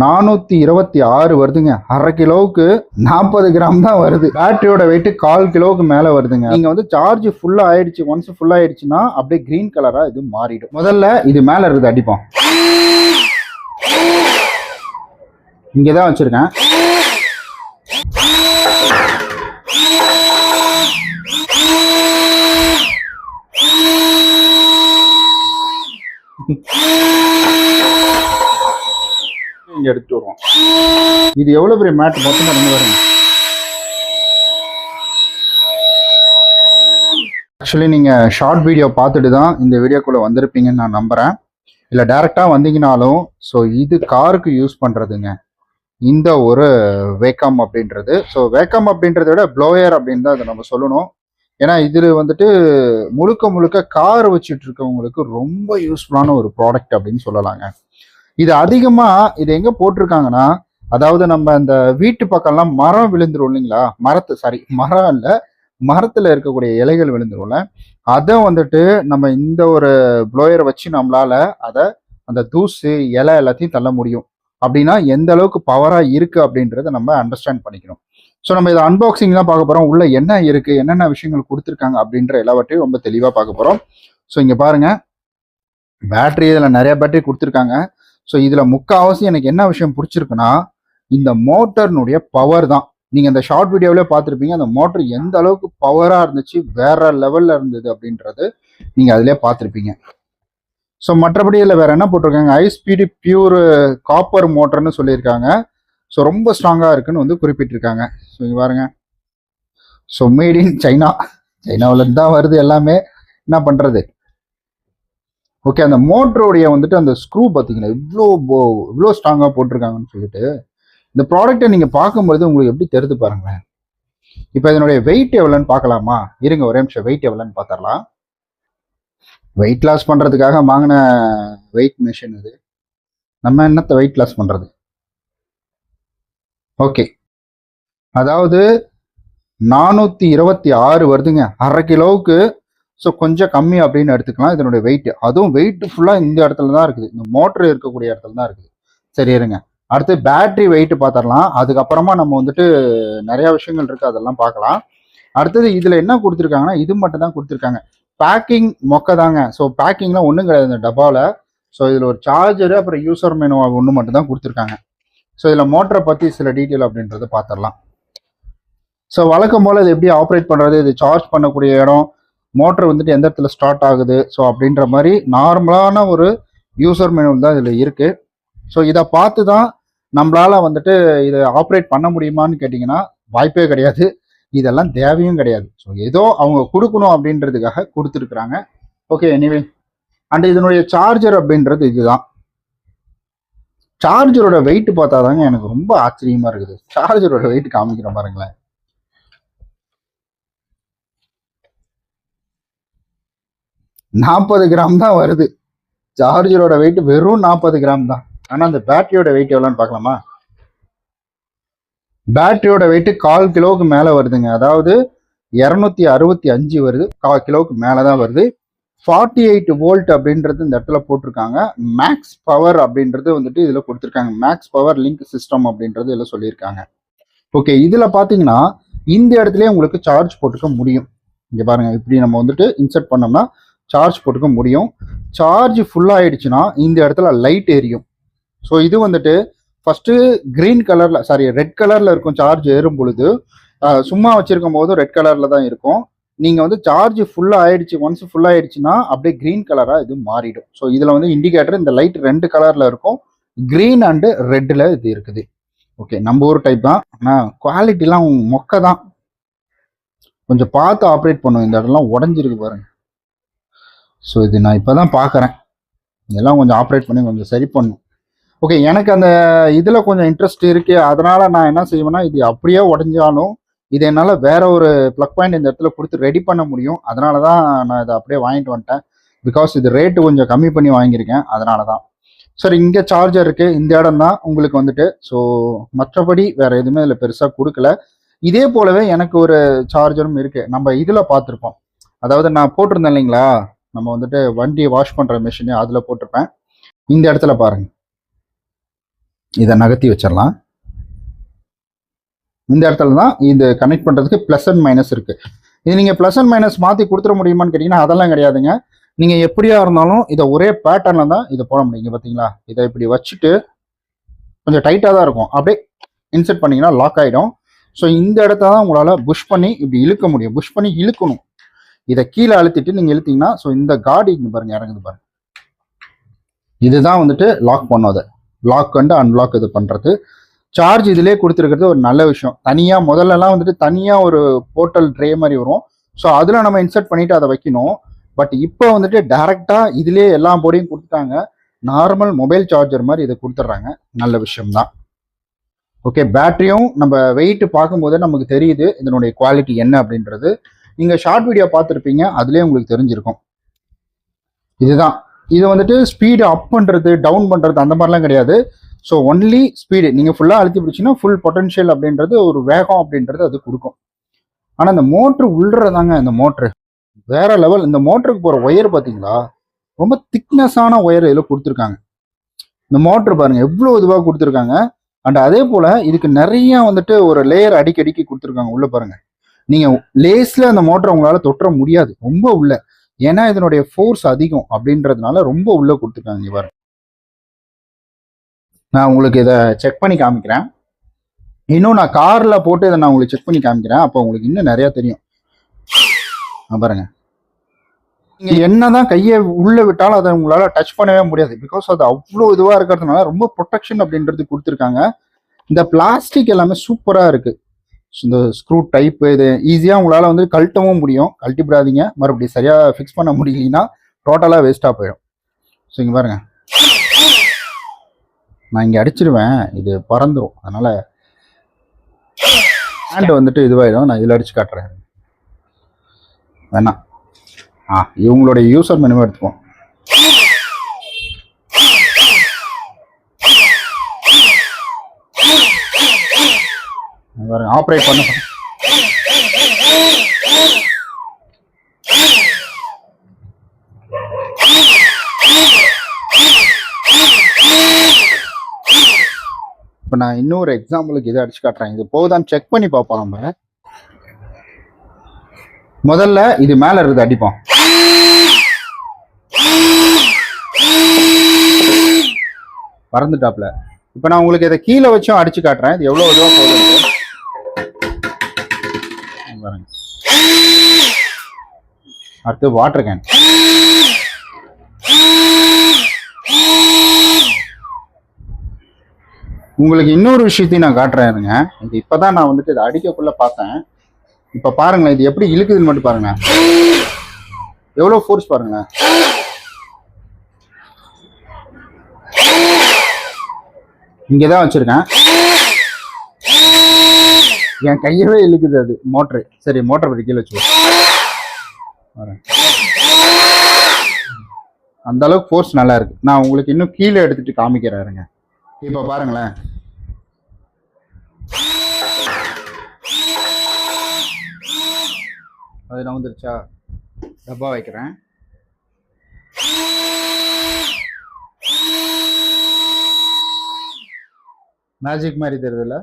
நானூத்தி இருபத்தி ஆறு வருதுங்க. அரை கிலோவுக்கு நாற்பது கிராம் தான் வருது. பேட்டரியோட வெயிட் கால் கிலோவுக்கு மேல வருதுங்க. நீங்க வந்து சார்ஜ் ஃபுல்லா ஆயிடுச்சு. ஒன்ஸ் ஃபுல்லா ஆயிடுச்சுன்னா அப்படியே கிரீன் கலரா இது மாறிடும். முதல்ல இது மேல இருக்குது அடிப்போம். இங்கதான் வச்சிருக்கேன் இங்க எடுத்துட்டு வருவோம் இது எவ்வளோ பெரிய மேட் மொத்தமாக ரெண்டு வரும் ஆக்சுவலி நீங்கள் ஷார்ட் வீடியோ பார்த்துட்டு தான் இந்த வீடியோக்குள்ளே வந்திருப்பீங்கன்னு நான் நம்புகிறேன் இல்லை டேரெக்டாக வந்தீங்கனாலும் ஸோ இது காருக்கு யூஸ் பண்ணுறதுங்க இந்த ஒரு வேக்கம் அப்படின்றது. ஸோ வேக்கம் அப்படின்றத விட ப்ளோயர் அப்படின்னு தான் அதை நம்ம சொல்லணும். ஏன்னா இதில் வந்துட்டு முழுக்க முழுக்க கார் வச்சுட்டு இருக்கவங்களுக்கு ரொம்ப யூஸ்ஃபுல்லான ஒரு ப்ராடக்ட் அப்படின்னு சொல்லலாங்க. இது அதிகமா இது எங்க போட்டிருக்காங்கன்னா அதாவது நம்ம இந்த வீட்டு பக்கம்லாம் மரம் விழுந்துரும் இல்லைங்களா? மரத்து சாரி மரம் இல்ல மரத்துல இருக்கக்கூடிய இலைகள் விழுந்துரும்ல. அதை வந்துட்டு நம்ம இந்த ஒரு ப்ளோயரை வச்சு நம்மளால அதை அந்த தூசு இலை எல்லாத்தையும் தள்ள முடியும். அப்படின்னா எந்த அளவுக்கு பவரா இருக்கு அப்படின்றத நம்ம அண்டர்ஸ்டாண்ட் பண்ணிக்கணும். ஸோ நம்ம இதை அன்பாக்சிங் தான் பார்க்க போறோம். உள்ள என்ன இருக்கு என்னென்ன விஷயங்கள் கொடுத்துருக்காங்க அப்படின்ற எல்லாவற்றையும் ரொம்ப தெளிவாக பார்க்க போறோம். ஸோ இங்க பாருங்க. பேட்டரி இதில் நிறைய பேட்டரி கொடுத்துருக்காங்க. ஸோ இதில் முக்கால்வாசி எனக்கு என்ன விஷயம் பிடிச்சிருக்குன்னா இந்த மோட்டர்னுடைய பவர் தான். நீங்கள் இந்த ஷார்ட் வீடியோவிலே பார்த்துருப்பீங்க அந்த மோட்டர் எந்த அளவுக்கு பவராக இருந்துச்சு வேற லெவலில் இருந்தது அப்படின்றது நீங்கள் அதிலே பார்த்துருப்பீங்க. ஸோ மற்றபடி இல்லை வேற என்ன போட்டிருக்காங்க? ஹை ஸ்பீடு பியூர் காப்பர் மோட்டர்னு சொல்லியிருக்காங்க. ஸோ ரொம்ப ஸ்ட்ராங்காக இருக்குன்னு வந்து குறிப்பிட்டிருக்காங்க. ஸோ இங்கே பாருங்க. ஸோ மேட் இன் சைனா சைனாவிலேருந்து தான் வருது எல்லாமே. என்ன பண்ணுறது ஓகே அந்த மோட்டருடைய வந்துட்டு அந்த ஸ்க்ரூ பார்த்தீங்கன்னா இவ்வளோ இவ்வளோ ஸ்ட்ராங்காக போட்டிருக்காங்கன்னு சொல்லிட்டு இந்த ப்ராடக்ட்டை நீங்கள் பார்க்கும்போது உங்களுக்கு எப்படி தெரிந்து பாருங்களேன். இப்போ இதனுடைய வெயிட் எவ்வளோன்னு பார்க்கலாமா? இருங்க ஒரே நிமிஷம். வெயிட் எவ்வளோன்னு பார்த்துடலாம். வெயிட் லாஸ் பண்ணுறதுக்காக வாங்கின வெயிட் மிஷின் இது. நம்ம என்னத்தை வெயிட் லாஸ் பண்ணுறது ஓகே அதாவது நானூற்றி இருபத்தி ஆறு வருதுங்க. அரை கிலோவுக்கு ஸோ கொஞ்சம் கம்மி அப்படின்னு எடுத்துக்கலாம். இதனுடைய வெயிட் அதுவும் வெயிட் ஃபுல்லாக இந்த இடத்துல தான் இருக்குது. இந்த மோட்டர் இருக்கக்கூடிய இடத்துல தான் இருக்குது. சரி இருங்க. அடுத்து பேட்டரி வெயிட் பார்த்துடலாம். அதுக்கப்புறமா நம்ம வந்துட்டு நிறைய விஷயங்கள் இருக்கு. அதெல்லாம் பார்க்கலாம். அடுத்தது இதில் என்ன கொடுத்துருக்காங்கன்னா இது மட்டும் தான் கொடுத்துருக்காங்க. பேக்கிங் மொக்க தாங்க. ஸோ பேக்கிங்லாம் ஒன்றும் கிடையாது. இந்த டப்பாவில் ஸோ இதில் ஒரு சார்ஜரு அப்புறம் யூசர் மெனு ஒன்று மட்டும் தான் கொடுத்துருக்காங்க. ஸோ இதில் மோட்டரை பற்றி சில டீட்டெயில் அப்படின்றத பார்த்துடலாம். ஸோ வழக்கம் போல் இது எப்படி ஆப்ரேட் பண்ணுறது இது சார்ஜ் பண்ணக்கூடிய இடம். மோட்டர் வந்துட்டு எந்த இடத்துல ஸ்டார்ட் ஆகுது? ஸோ அப்படின்ற மாதிரி நார்மலான ஒரு யூசர் மெனு தான் இதில் இருக்குது ஸோ இதை பார்த்து தான் நம்மளால் வந்துட்டு இதை ஆப்ரேட் பண்ண முடியுமான்னு கேட்டிங்கன்னா வாய்ப்பே கிடையாது. இதெல்லாம் தேவையும் கிடையாது. ஸோ ஏதோ அவங்க கொடுக்கணும் அப்படின்றதுக்காக கொடுத்துருக்குறாங்க. ஓகே எனிவே அண்ட் இதனுடைய சார்ஜர் அப்படின்றது இதுதான். சார்ஜரோட வெயிட் பார்த்தாதாங்க எனக்கு ரொம்ப ஆச்சரியமாக இருக்குது. சார்ஜரோட வெயிட் காமிக்கிற பாருங்களேன். நாற்பது கிராம் தான் வருது. சார்ஜரோட வெயிட் வெறும் நாற்பது கிராம் தான். ஆனால் அந்த பேட்டரியோட வெயிட் எவ்வளோன்னு பார்க்கலாமா? பேட்டரியோட வெயிட் கால் கிலோவுக்கு மேலே வருதுங்க. அதாவது இரநூத்தி அறுபத்தி அஞ்சு வருது. கால் கிலோவுக்கு மேலே தான் வருது. ஃபார்ட்டி எயிட் வோல்ட் அப்படின்றது இந்த இடத்துல போட்டிருக்காங்க. மேக்ஸ் பவர் அப்படின்றது வந்துட்டு இதில் கொடுத்துருக்காங்க. மேக்ஸ் பவர் லிங்க் சிஸ்டம் அப்படின்றது இதில் சொல்லியிருக்காங்க. ஓகே இதில் பார்த்தீங்கன்னா இந்த இடத்துலயே உங்களுக்கு சார்ஜ் போட்டுக்க முடியும். இங்கே பாருங்கள் இப்படி நம்ம வந்துட்டு இன்சர்ட் பண்ணோம்னா சார்ஜ் போட்டுக்க முடியும். சார்ஜ் ஃபுல்லாகிடுச்சுன்னா இந்த இடத்துல லைட் எரியும். ஸோ இது வந்துட்டு ஃபஸ்ட்டு க்ரீன் கலரில் சாரி ரெட் கலரில் இருக்கும் சார்ஜ் ஏறும் பொழுது சும்மா வச்சுருக்கும் போதும் ரெட் கலரில் தான் இருக்கும். நீங்கள் வந்து சார்ஜ் ஃபுல்லாக ஆயிடுச்சு ஒன்ஸ் ஃபுல்லாக ஆயிடுச்சுன்னா அப்படியே கிரீன் கலராக இது மாறிடும். ஸோ இதில் வந்து இண்டிகேட்டர் இந்த லைட் ரெண்டு கலரில் இருக்கும். க்ரீன் அண்டு ரெட்டில் இது இருக்குது. ஓகே நம்ம ஊர் டைப் தான். ஆனால் குவாலிட்டிலாம் மொக்க தான். கொஞ்சம் பார்த்து ஆப்ரேட் பண்ணும் இந்த இடம்லாம் உடஞ்சிருக்கு பாருங்கள் ஸோ இது நான் இப்போ தான் பார்க்குறேன் இதெல்லாம் கொஞ்சம் ஆப்ரேட் பண்ணி கொஞ்சம் சரி பண்ணும். ஓகே எனக்கு அந்த இதில் கொஞ்சம் இன்ட்ரெஸ்ட் இருக்குது அதனால் நான் என்ன செய்வேன்னா இது அப்படியே உடஞ்சாலும் இது என்னால் வேற ஒரு ப்ளக் பாயிண்ட் இந்த இடத்துல கொடுத்து ரெடி பண்ண முடியும். அதனால தான் நான் இதை அப்படியே வாங்கிட்டு வந்துட்டேன். பிகாஸ் இது ரேட்டு கொஞ்சம் கம்மி பண்ணி வாங்கியிருக்கேன் அதனால தான் சரி இங்கே சார்ஜர் இருக்குது இந்த இடம் தான் உங்களுக்கு வந்துட்டு. ஸோ மற்றபடி வேற எதுவுமே இதில் பெருசாக கொடுக்கல. இதே போலவே எனக்கு ஒரு சார்ஜரும் இருக்குது நம்ம இதில் பார்த்துருப்போம். அதாவது நான் போட்டிருந்தேன் இல்லைங்களா? நம்ம வந்துட்டு வண்டியை வாஷ் பண்ணுற மிஷினு அதில் போட்டிருப்பேன். இந்த இடத்துல பாருங்க. இதை நகர்த்தி வச்சிடலாம். இந்த இடத்துல தான் இது கனெக்ட் பண்ணுறதுக்கு ப்ளஸ் அண்ட் மைனஸ் இருக்குது இது நீங்கள் ப்ளஸ் அண்ட் மைனஸ் மாற்றி கொடுத்துட முடியுமான்னு கேட்டிங்கன்னா அதெல்லாம் கிடையாதுங்க. நீங்கள் எப்படியா இருந்தாலும் இதை ஒரே பேட்டர்னில் தான் இதை போட முடியுங்க பார்த்தீங்களா இதை இப்படி வச்சுட்டு கொஞ்சம் டைட்டாக தான் இருக்கும். அப்படியே இன்செர்ட் பண்ணிங்கன்னா லாக் ஆகிடும் ஸோ இந்த இடத்த தான் உங்களால் புஷ் பண்ணி இப்படி இழுக்க முடியும். புஷ் பண்ணி இழுக்கணும். இதை கீழே அழுத்திட்டு நீங்கள் இழுத்தீங்கன்னா ஸோ இந்த காடி இங்கே பாருங்க இறங்குது பாருங்க. இதுதான் வந்துட்டு லாக் பண்ணது. லாக் அண்டு அன்லாக் இது பண்ணுறது சார்ஜ் இதிலே கொடுத்துருக்கிறது ஒரு நல்ல விஷயம். தனியாக முதல்லலாம் வந்துட்டு தனியாக ஒரு போர்ட்டல் ட்ரே மாதிரி வரும். ஸோ அதில் நம்ம இன்சர்ட் பண்ணிட்டு அதை வைக்கணும். பட் இப்போ வந்துட்டு டேரெக்டாக இதிலே எல்லா போர்டையும் கொடுத்துட்டாங்க. நார்மல் மொபைல் சார்ஜர் மாதிரி இதை கொடுத்துட்றாங்க. நல்ல விஷயம்தான். ஓகே பேட்டரியும் நம்ம வெயிட் பார்க்கும்போதே நமக்கு தெரியுது. இதனுடைய குவாலிட்டி என்ன அப்படின்றது. நீங்கள் ஷார்ட் வீடியோ பார்த்துருப்பீங்க அதுலேயே உங்களுக்கு தெரிஞ்சிருக்கும். இதுதான். இது வந்துட்டு ஸ்பீடு அப் பண்ணுறது டவுன் பண்ணுறது அந்த மாதிரிலாம் கிடையாது. ஸோ ஒன்லி ஸ்பீடு நீங்கள் ஃபுல்லாக அழுத்தி பிடிச்சிங்கன்னா ஃபுல் பொட்டன்ஷியல் அப்படின்றது ஒரு வேகம் அப்படின்றது அது கொடுக்கும். ஆனால் இந்த மோட்ரு உள்ளுறதாங்க இந்த மோட்ரு வேற லெவல் இந்த மோட்டருக்கு போகிற ஒயர் பார்த்தீங்களா? ரொம்ப திக்னஸான ஒயர் இதில் கொடுத்துருக்காங்க. இந்த மோட்ரு பாருங்கள் எவ்வளோ இதுவாக கொடுத்துருக்காங்க. அண்ட் அதே போல் இதுக்கு நிறைய வந்துட்டு ஒரு லேயர் அடிக்கடிக்கு கொடுத்துருக்காங்க உள்ளே பாருங்கள் நீங்கள் லேஸில் அந்த மோட்டரை உங்களால் தொற்ற முடியாது. ரொம்ப உள்ள. ஏன்னா இதனுடைய ஃபோர்ஸ் அதிகம் அப்படின்றதுனால ரொம்ப உள்ள கொடுத்துருக்காங்க இவர். நான் உங்களுக்கு இதை செக் பண்ணி காமிக்கிறேன். இன்னும் நான் காரில் போட்டு இதை நான் உங்களுக்கு செக் பண்ணி காமிக்கிறேன். அப்போ உங்களுக்கு இன்னும் நிறையா தெரியும். பாருங்க. நீங்க என்னதான் கையை உள்ள விட்டாலும் அதை உங்களால டச் பண்ணவே முடியாது. பிகாஸ் அது அவ்வளோ இதுவா இருக்கிறதுனால ரொம்ப ப்ரொடெக்ஷன் அப்படின்றது கொடுத்துருக்காங்க. இந்த பிளாஸ்டிக் எல்லாமே சூப்பரா இருக்கு. இந்த ஸ்க்ரூ டைப் இது ஈஸியாக உங்களால் வந்து கழட்டவும் முடியும். கழட்டி விடாதீங்க மறுபடியும் சரியாக ஃபிக்ஸ் பண்ண முடியலன்னா டோட்டலாக வேஸ்ட்டாக போயிடும். ஸோ இங்கே பாருங்கள் நான் இங்கே அடிச்சிருவேன். இது பறந்துடும் அதனால் ஹேண்டு வந்துட்டு இதுவாகிடும் நான் இதில் அடித்து காட்டுறேன். வேணாம். ஆ இவங்களுடைய யூசர் மெனுவை எடுத்துப்போம் ஆப்ரேட் பண்ண. இப்போ நான் இன்னொரு எக்ஸாம்பிளுக்கு இதை அடிச்சு காட்டுறேன். இது போகுதான்னு செக் பண்ணி பார்ப்போம் நம்ம. முதல்ல இது மேல இருக்குது அடிப்போம். பறந்துட்டாப்ல இப்போ நான் உங்களுக்கு இதை கீழே வச்சும் அடிச்சு காட்டுறேன். இது எவ்வளோ இதுவாக போகுது பாருங்க. அடுத்து வாட்டர் கேன் உங்களுக்கு இன்னொரு விஷயத்தையும் நான் காட்டுறேன் இருங்க. இது இப்பதான் நான் வந்துட்டு இதை அடிக்கக்குள்ள பார்த்தேன். இப்ப பாருங்களேன் இது எப்படி இழுக்குதுன்னு மட்டும் பாருங்க எவ்வளவு ஃபோர்ஸ் பாருங்களேன். இங்கே தான் வச்சிருக்கேன். என் கையவே இழுக்குது அது. மோட்ரு. சரி மோட்டர் பற்றி கீழே வச்சுக்கோ. வரேன். அந்த அளவுக்கு ஃபோர்ஸ் நல்லா இருக்கு. நான் உங்களுக்கு இன்னும் கீழே எடுத்துட்டு காமிக்கிறாருங்க இப்போ பாருங்களேன். அது நவுந்துருச்சா டப்பா வைக்கிறேன். மேஜிக் மாதிரி தெரியுதுல்ல?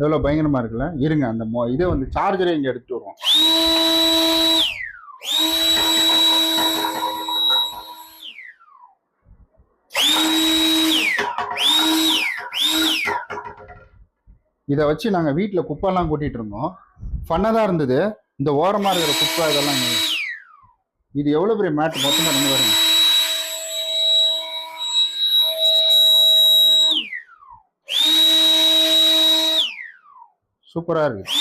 எவ்வளோ பயங்கரமாக இருக்குல்ல? இருங்க அந்த மோ இதை வந்து சார்ஜரை இங்கே எடுத்துட்டு வருவோம். இதை வச்சு நாங்கள் வீட்டில் குப்பைலாம் கூட்டிகிட்டு இருந்தோம். ஃபன்னாக தான் இருந்தது. இந்த ஓரமாக இருக்கிற குப்பை இதெல்லாம் இது எவ்வளோ பெரிய மேட் மொத்தமாக ரெண்டு வருங்க சூப்பராக இருக்கு.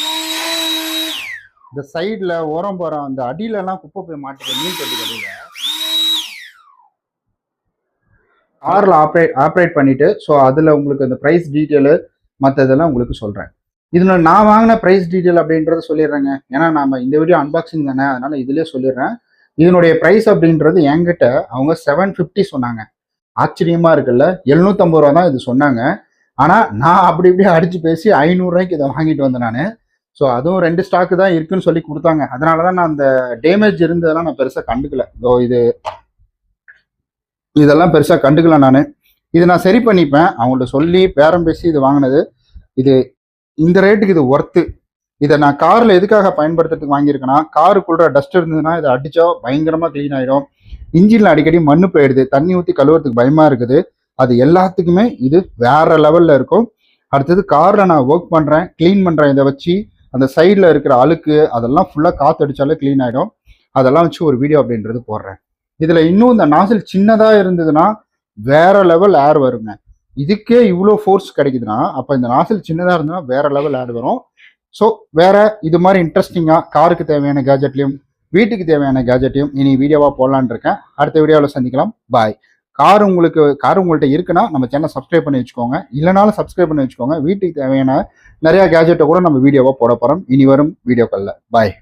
இந்த சைடில் ஓரம் போகிறோம் அந்த அடியிலலாம் குப்பை போய் மாட்டுது. மீன் தொட்டி கடையில். காரில் ஆப்ரேட் ஆப்ரேட் பண்ணிவிட்டு ஸோ அதில் உங்களுக்கு அந்த ப்ரைஸ் டீட்டெயிலு மற்றதெல்லாம் உங்களுக்கு சொல்கிறேன் இதில் நான் வாங்கின ப்ரைஸ் டீட்டெயில் அப்படின்றத சொல்லிடுறேங்க. ஏன்னா நம்ம இந்த வீடியோ அன்பாக்சிங் தானே அதனால் இதிலே சொல்லிடுறேன். இதனுடைய ப்ரைஸ் அப்படின்றது என்கிட்ட அவங்க செவன் ஃபிஃப்டி சொன்னாங்க. ஆச்சரியமாக இருக்குல்ல? எழுநூற்றம்பது ரூபா தான் இது சொன்னாங்க. ஆனால் நான் அப்படி இப்படி அடித்து பேசி ஐநூறுரூவாய்க்கு இதை வாங்கிட்டு வந்தேன் நான். ஸோ அதுவும் ரெண்டு ஸ்டாக்கு தான் இருக்குன்னு சொல்லி கொடுத்தாங்க. அதனால தான் நான் அந்த டேமேஜ் இருந்ததெல்லாம் நான் பெருசாக கண்டுக்கல. ஸோ இது இதெல்லாம் பெருசாக கண்டுக்கல நான். இது நான் சரி பண்ணிப்பேன். அவங்கள்ட்ட சொல்லி பேரம் பேசி இது வாங்கினது. இது இந்த ரேட்டுக்கு இது ஒர்த்து இதை நான் காரில் எதுக்காக பயன்படுத்துறதுக்கு வாங்கியிருக்கேன்னா காருக்குள்ள டஸ்ட் இருந்ததுன்னா இதை அடித்தோம் பயங்கரமாக க்ளீன் ஆகிடும் இன்ஜினில் அடிக்கடி மண்ணு போயிடுது. தண்ணி ஊற்றி கழுவுறதுக்கு பயமாக இருக்குது. அது எல்லாத்துக்குமே இது வேற லெவலில் இருக்கும். அடுத்தது காரில் நான் ஒர்க் பண்ணுறேன் க்ளீன் பண்ணுறேன் இதை வச்சு அந்த சைடில் இருக்கிற அழுக்கு அதெல்லாம் ஃபுல்லாக காற்று அடித்தாலே க்ளீன் ஆகிடும் அதெல்லாம் வச்சு ஒரு வீடியோ அப்படின்றது போடுறேன். இதில் இன்னும் இந்த நாசில் சின்னதாக இருந்ததுன்னா வேற லெவல் ஏர் வருங்க. இதுக்கே இவ்வளோ ஃபோர்ஸ் கிடைக்குதுன்னா அப்போ இந்த நாசில் சின்னதாக இருந்ததுன்னா வேற லெவல் ஏர் வரும். ஸோ வேற இது மாதிரி இன்ட்ரெஸ்டிங்காக காருக்கு தேவையான கேஜெட்லையும் வீட்டுக்கு தேவையான கேஜெட்டையும் இனி வீடியோவாக போடலான்னு இருக்கேன். அடுத்த வீடியோவில் சந்திக்கலாம். பாய் கார் உங்களுக்கு கார் உங்கள்கிட்ட இருக்குன்னா நம்ம சேனல் சப்ஸ்கிரைப் பண்ணி வச்சுக்கோங்க. இல்லைனாலும் சப்ஸ்கிரைப் பண்ணி வச்சுக்கோங்க. வீட்டுக்கு தேவையான நிறையா கேஜெட்டை கூட நம்ம வீடியோவாக போட போகிறோம் இனி வரும் வீடியோக்களில் பாய்